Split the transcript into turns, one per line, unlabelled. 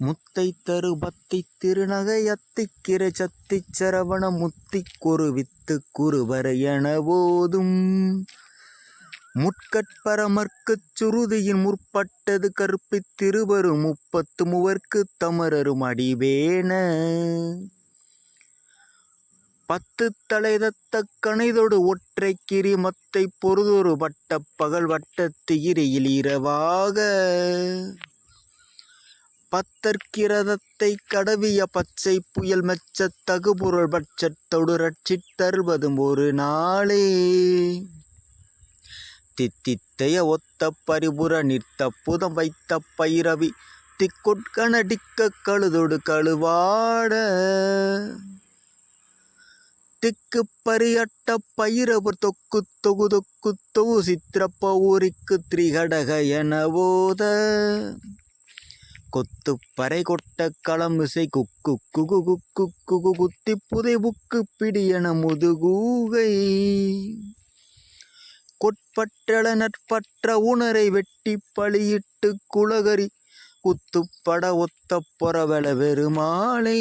முத்தை தரு பத்தி திருநகை அத்திக்கிற சத்தி சரவண முத்திக் கொரு வித்து குருவர என போதும் முட்கட்பரமர்க்குச் சுருதியின் முற்பட்டது கற்பித் திருவரு முப்பத்து மூவர்க்குத் தமரரும் அடிவேன பத்து தலைதத்த கணைதொடு ஒற்றை கிரி மத்தை பொறுதொரு வட்ட பகல் வட்டத்து இரியில் இரவாக. பத்தற்கிரதத்தை கடவிய பச்சை புயல் மெச்சத் தகுபொருள் பட்சத் ரட்சித் தருவதும் ஒரு நாளே. தித்தித்தைய ஒத்த பரிபுர நிற்த புதம் வைத்த பைரவி திக்கொட்கணடிக்க கழுதொடு கழுவாட. திக்கு பரியட்ட பைரவர் தொக்கு தொகு தொக்கு தொகு சித்திரப்ப ஊரிக்கு திரிகடக என போத கொத்து பறை கொட்ட களமிசை குக்கு குகு குக்கு குகு குத்தி புதை புக்கு பிடியன முதுகூகை. கொட்பற்றள நற்பற்ற உணரை வெட்டி பழியிட்டு குலகரி குத்துப்பட ஒத்த பொறவள பெருமாளே